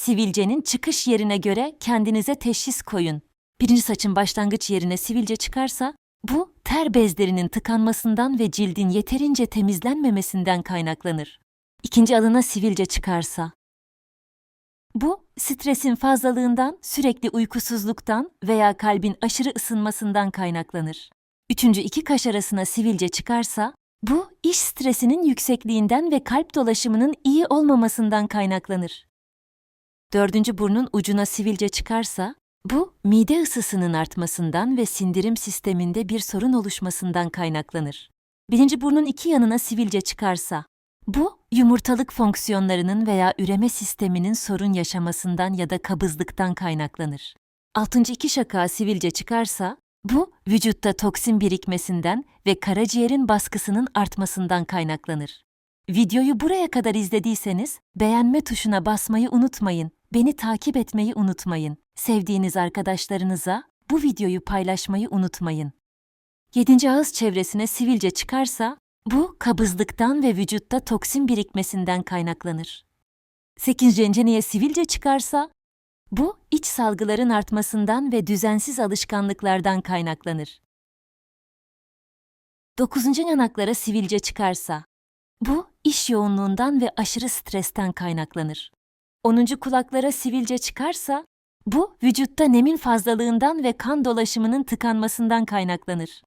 sivilcenin çıkış yerine göre kendinize teşhis koyun. Birinci saçın başlangıç yerine sivilce çıkarsa, bu ter bezlerinin tıkanmasından ve cildin yeterince temizlenmemesinden kaynaklanır. İkinci alına sivilce çıkarsa, bu stresin fazlalığından, sürekli uykusuzluktan veya kalbin aşırı ısınmasından kaynaklanır. Üçüncü iki kaş arasına sivilce çıkarsa, bu iş stresinin yüksekliğinden ve kalp dolaşımının iyi olmamasından kaynaklanır. Dördüncü burnun ucuna sivilce çıkarsa, bu mide ısısının artmasından ve sindirim sisteminde bir sorun oluşmasından kaynaklanır. Birinci burnun iki yanına sivilce çıkarsa, bu yumurtalık fonksiyonlarının veya üreme sisteminin sorun yaşamasından ya da kabızlıktan kaynaklanır. Altıncı iki şakağa sivilce çıkarsa, bu vücutta toksin birikmesinden ve karaciğerin baskısının artmasından kaynaklanır. Videoyu buraya kadar izlediyseniz beğenme tuşuna basmayı unutmayın. Beni takip etmeyi unutmayın. Sevdiğiniz arkadaşlarınıza bu videoyu paylaşmayı unutmayın. Yedinci ağız çevresine sivilce çıkarsa bu kabızlıktan ve vücutta toksin birikmesinden kaynaklanır. Sekizinci enceneye sivilce çıkarsa bu iç salgıların artmasından ve düzensiz alışkanlıklardan kaynaklanır. Dokuzuncu yanaklara sivilce çıkarsa bu iş yoğunluğundan ve aşırı stresten kaynaklanır. 10. kulaklara sivilce çıkarsa, bu vücutta nemin fazlalığından ve kan dolaşımının tıkanmasından kaynaklanır.